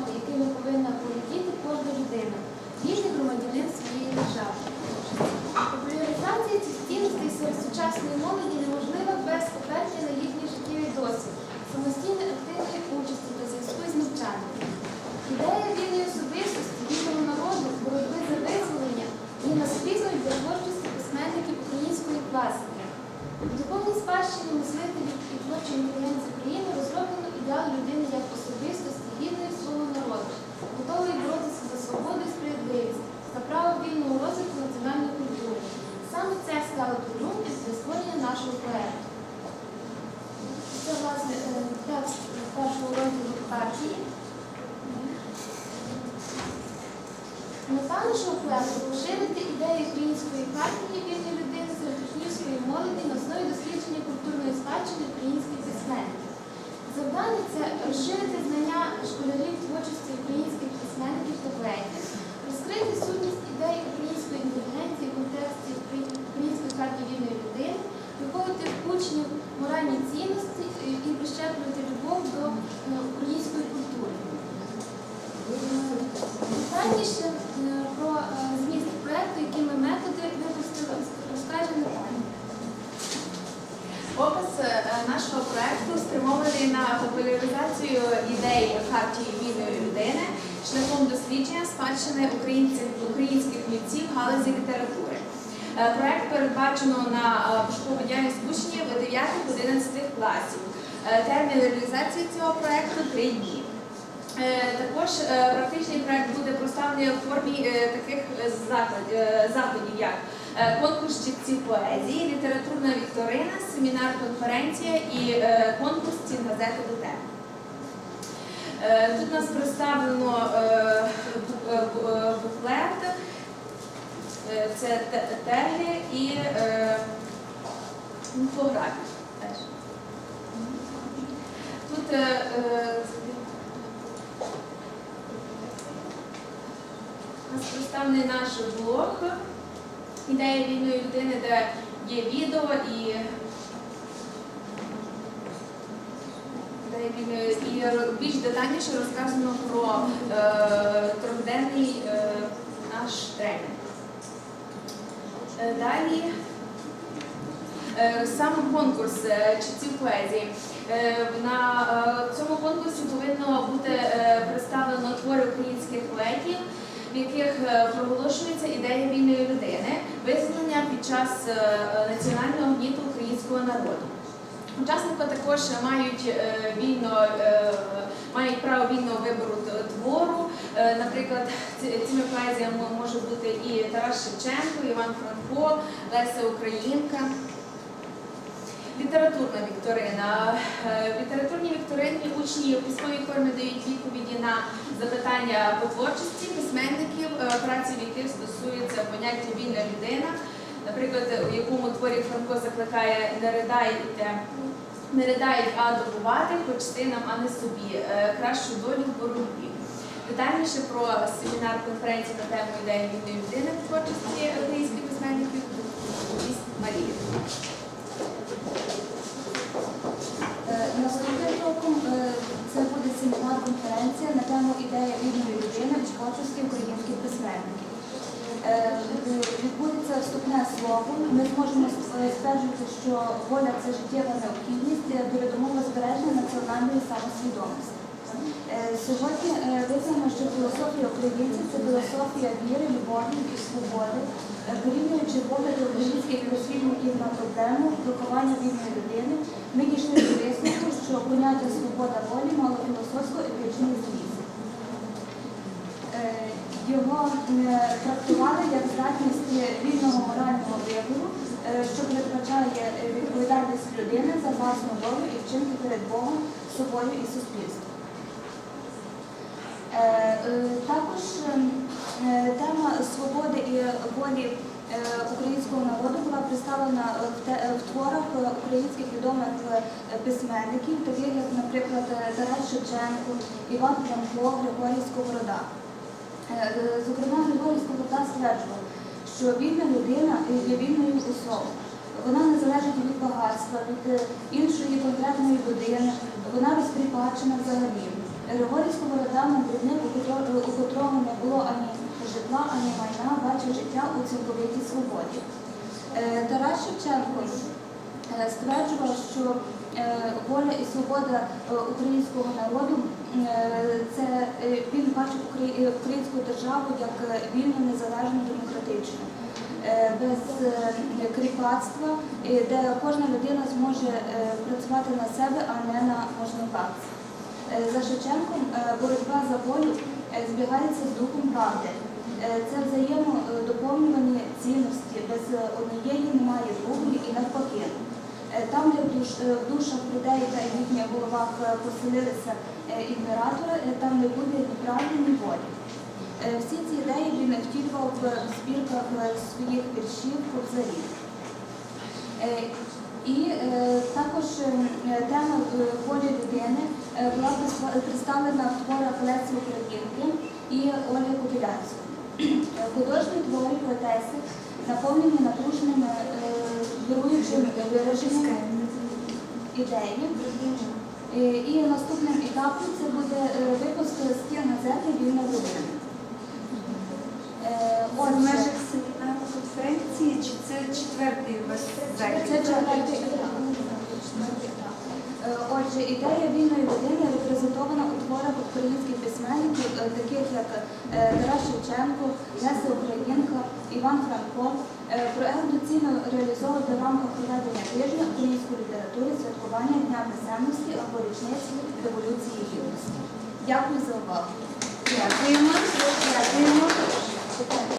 ноти, якими повинна володіти кожна людина, вільний громадянин своєї держави. Популяризація цих цінностей серед сучасної молоді неможлива без оперти на їхній життєвий досвід, самостійної активної участі та зв'язку з навчанням. Ідея вільної особистості, вільного народу, боротьби за визволення є наслідною для творчості письменників української класики. В духовній спадщині мислителів і творчої інтелігенції України розроблено ідеал людини як особистості, гідної свого народу, готової боротися за свободу і справедливість, за право вільного розвитку національної культури. Саме це стало підґрунтям для створення нашого проекту. Це, власне, е, текст першого розділу партії. Мета нашого проекту поширити ідею української партії вільної людини серед учнівської молоді на основі дослідження культурної спадщини українських письменників. Завдання це розширити знання школярів творчості українських письменників та поетів, розкрити сутність ідей української інтелігенції в контексті української партії вільної людини, виховувати в учнів моральні цінності і прищеплювати любов до е, української культури. Детальніше е, про е, зміст проекту, якими методи випустили, розкаже Наталя. Опис е, нашого проекту спрямований на популяризацію ідей хартії вільної людини шляхом дослідження спадщини українців українських митців в галузі літератури. Проект передбачено на пошукову діяльність учнів 9-11 класів. Термін реалізації цього проекту три дні. Е, Також е, практичний проект буде представлений у формі е, таких заходів, як конкурс читців поезії, літературна вікторина, семінар, конференція і конкурс цін газети до теми. Тут у нас представлено бу- бу- буклет, це теги і інфографія. Тут е, е, у нас представлений наш блог ідея вільної людини, де є відео і і більш детальніше розказано про е, трьохденний е, наш тренінг. Е, Далі Е, сам конкурс е, читців поезії. На цьому конкурсі повинно бути представлено твори українських поетів, в яких е, проголошується ідея вільної людини, визволення під час е, національного гніту українського народу. Учасники також мають е, вільно мають право вільного вибору твору. Наприклад, цими поезіями може бути і Тарас Шевченко, Іван Франко, Леся Українка. Літературна вікторина. Е, В літературній вікторині учні в письмовій формі дають відповіді на запитання по творчості письменників, е, праці в яких стосується поняття вільна людина. Наприклад, у якому творі Франко закликає не ридайте, не ридають, а добувати, хоч синам, а не собі, е, кращу долю в боротьбі. Детальніше про семінар конференції на тему ідеї вільної людини в творчості українських письменників розповість Марія. Е, Наступним кроком е, це буде семінар-конференція на тему ідея вільної людини в творчості українських письменників. Е, Відбудеться вступне слово. Ми зможемо е, стверджувати, що воля це життєва необхідність для передумови збереження національної самосвідомості. Е, Сьогодні е, визнано, що філософія українців це філософія віри, любові і свободи, Е, порівнюючи погляди українських дослідників на проблему виховання вільної людини, ми дійшли до висновку, що поняття свобода волі мало філософсько-етичний зміст. Е, Його е, трактували як здатність вільного морального вибору, е, що передбачає е, відповідальність людини за власну долю і вчинки перед Богом, собою і суспільством. Також е, е, тема свободи і волі українського народу була представлена в творах українських відомих письменників, таких як, наприклад, Тарас Шевченко, Іван Франко, Григорій Сковорода. Е, Зокрема, Григорій Сковорода стверджував, що вільна людина є вільною особою. Вона не залежить від багатства, від е, іншої конкретної людини, вона розкріпачена взагалі. Григорій Сковорода, мандрівник, у котро- у котрого не було ані житла, ані майна, бачив життя у цілковитій свободі. Е, Тарас Шевченко стверджував, що воля і свобода українського народу це е, він бачив е, українську державу як е, вільну, незалежну, демократичну, е, без е, кріпацтва, е, де кожна людина зможе е, працювати на себе, а не на можновладця. Е, За Шевченком е, боротьба за волю е, збігається з духом правди. Е, Це взаємодоповнювані цінності. Без е, однієї немає другої і навпаки. Е, Там, де в, душ, е, душах людей та їхніх головах е, поселилися імператори, там не буде ні правди, ні волі. Всі ці ідеї він втілював в збірках своїх віршів кобзарів. І також е, тема волі людини була представлена в творах Лесі Українки і Олі Кобилянської. Е, Художні твори поетеси наповнені напруженими е, вируючими вираженнями ідеї. Е, І наступним етапом це буде е, випуск стін газети Вільна людина. Е, В межах семінару конференції чи це четвертий у вас Це четвертий етап. Отже, ідея вільної людини репрезентована у творах українських письменників, таких як Тарас Шевченко, Леся Українка, Іван Франко. Е, Проект доцільно реалізовувати в рамках проведення тижня української літератури святкування Дня писемності або річниці Революції Гідності. Дякую за увагу. Дякуємо. Дякуємо.